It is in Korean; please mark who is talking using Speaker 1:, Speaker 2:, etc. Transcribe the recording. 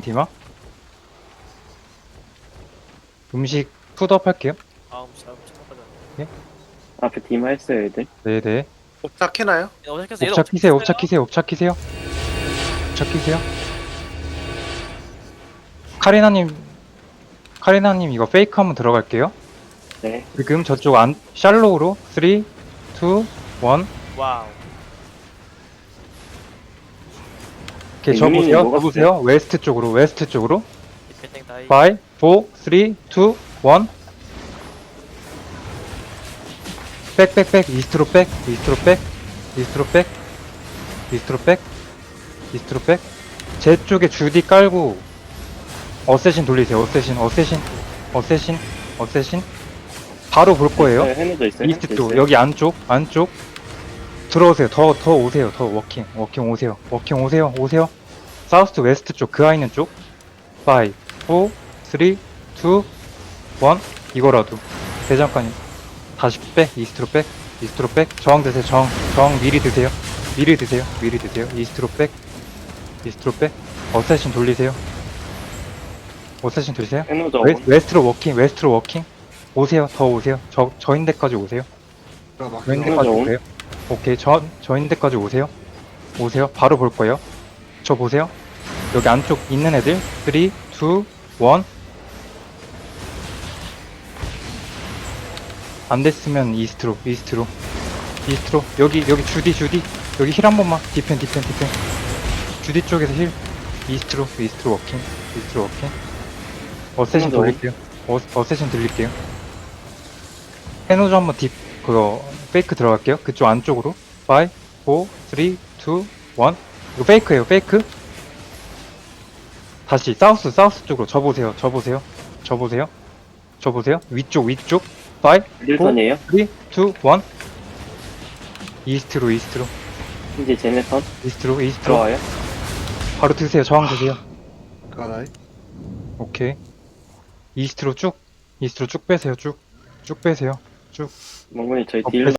Speaker 1: 디마 음식 푸드업 할게요.
Speaker 2: 아음 씨 아음 씨
Speaker 3: 앞에 디마 했어요 애들?
Speaker 1: 네네.
Speaker 4: 옵차 캐나요?
Speaker 2: 어색해서 얘도
Speaker 1: 옵차 키세요 옵차 키세요 옵차 키세요. 옵차 키세요. 카리나님 카리나님 이거 페이크 한번 들어갈게요.
Speaker 3: 네.
Speaker 1: 지금 저쪽 안 샬로우로 3 2 1
Speaker 2: 와우
Speaker 1: 오케이
Speaker 3: 네,
Speaker 1: 저
Speaker 3: 유민이
Speaker 1: 보세요.
Speaker 3: 뭐가
Speaker 1: 저 보세요? 웨스트 쪽으로 웨스트 쪽으로.
Speaker 2: 디펜딩 다이.
Speaker 1: 5 4 3 2 1 백 백 백 이스트로 백 이스트로 백 이스트로 백 이스트로 백 이스트로 백 제 쪽에 주디 깔고 어쌔신 돌리세요. 어쌔신 어쌔신 어쌔신 어쌔신. 바로 볼 거예요.
Speaker 3: 네, 있어요.
Speaker 1: 이스트
Speaker 3: 해놓져
Speaker 1: 쪽. 여기 안쪽 안쪽. 들어오세요. 더 더 오세요. 더 워킹 워킹 오세요. 워킹 오세요. 오세요 사우스 웨스트 쪽 그 아이는 쪽. 5 4 3 2 1 이거라도. 대장간이. 다시 백 이스트로 백 이스트로 백 저항 드세요. 저항. 저항 미리 드세요. 미리 드세요. 미리 드세요. 이스트로 백 이스트로 백 어쌔신 돌리세요. 어쌔신 돌리세요. 웨, 웨스트로 워킹 웨스트로 워킹. 오세요. 더 오세요. 저 저인 데까지 오세요. 저인 데까지
Speaker 3: 해놓죠.
Speaker 1: 오세요. 오케이. 저 저인 데까지 오세요. 오세요. 바로 볼 거예요. 저 보세요 여기 안쪽 있는 애들. 3 2 1 안됐으면 이스트로 이스트로. 이스트로. 여기 여기 주디 주디. 여기 힐 한 번만. 디펜 디펜 디펜. 주디 쪽에서 힐. 이스트로 이스트로 워킹. 이스트로 워킹.
Speaker 3: 더.
Speaker 1: 돌릴게요. 어, 어쌔신 들릴게요. 해노즈 한번 딥 그거 페이크 들어갈게요. 그쪽 안쪽으로. 5 4 3 2 1 이거 페이크예요 페이크 다시 사우스 사우스 쪽으로 저 보세요. 저 보세요. 저 보세요. 저 보세요. 위쪽 위쪽. 5
Speaker 3: 1턴이에요?
Speaker 1: 3 2 1 이스트로 이스트로.
Speaker 3: 이제 쟤네 턴
Speaker 1: 이스트로 이스트로.
Speaker 3: 들어와요?
Speaker 1: 바로 드세요. 저항 드세요.
Speaker 4: 가나이?
Speaker 1: 오케이. 이스트로 쭉 이스트로 쭉 빼세요. 쭉 쭉 빼세요.
Speaker 3: 몽군이 저희
Speaker 1: 어,
Speaker 3: 딜러